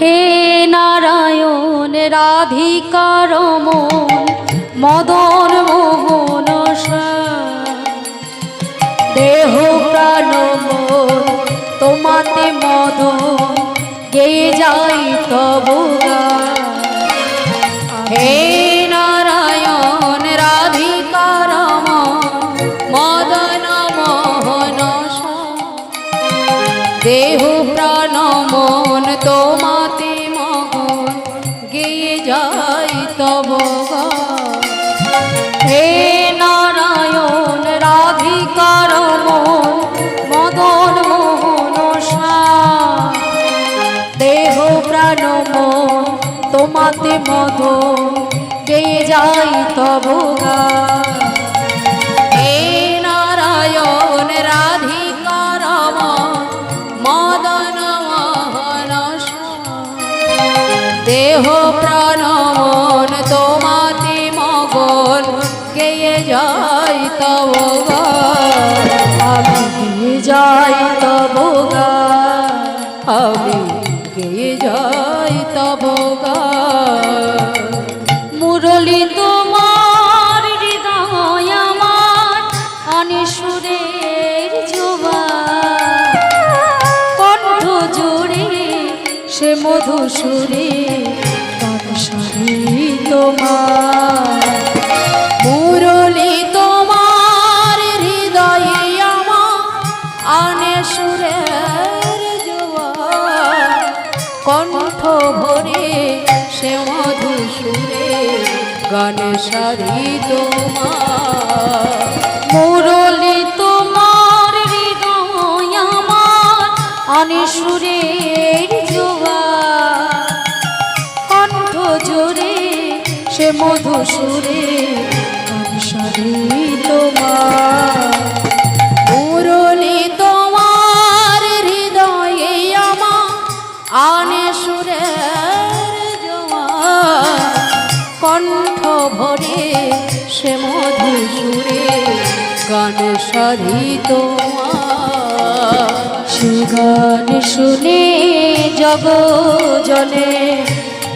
হে নারায়ণ রাধিকার মদন মোহন দেহ প্রাণ তোমাতে মদন গেয়ে যাই তবু। হে নারায়ণ রাধিকার মদন মোহন দেহ প্রাণ মন তোমাতে তোমাতে মদন গেয়ে যাই তব। হে নারায়ণ রাধিকার মদন দেহ প্রাণ তোমাতে মগন গেয়ে যাই তব। আমি গেয়ে যাই তব। আমি গেয়ে যাই তব গান। সে মধু সুরে তোমার। মুরলি তোমার হৃদয়ে আমার অনিসুরের জোবা কণ্ঠ ভরে সে মধু সুরে গান সারি তোমার। সে মধু সুরে তোমার। মুরলি তোমার হৃদয়ে আমার আনে সুরের কণ্ঠ ভরে সে মধুসুরে গান সারি তোমার। সে গান শুনে জগ জলে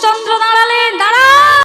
কৃষ্ণচন্দ্র দাঁড়ালেন দাঁড়া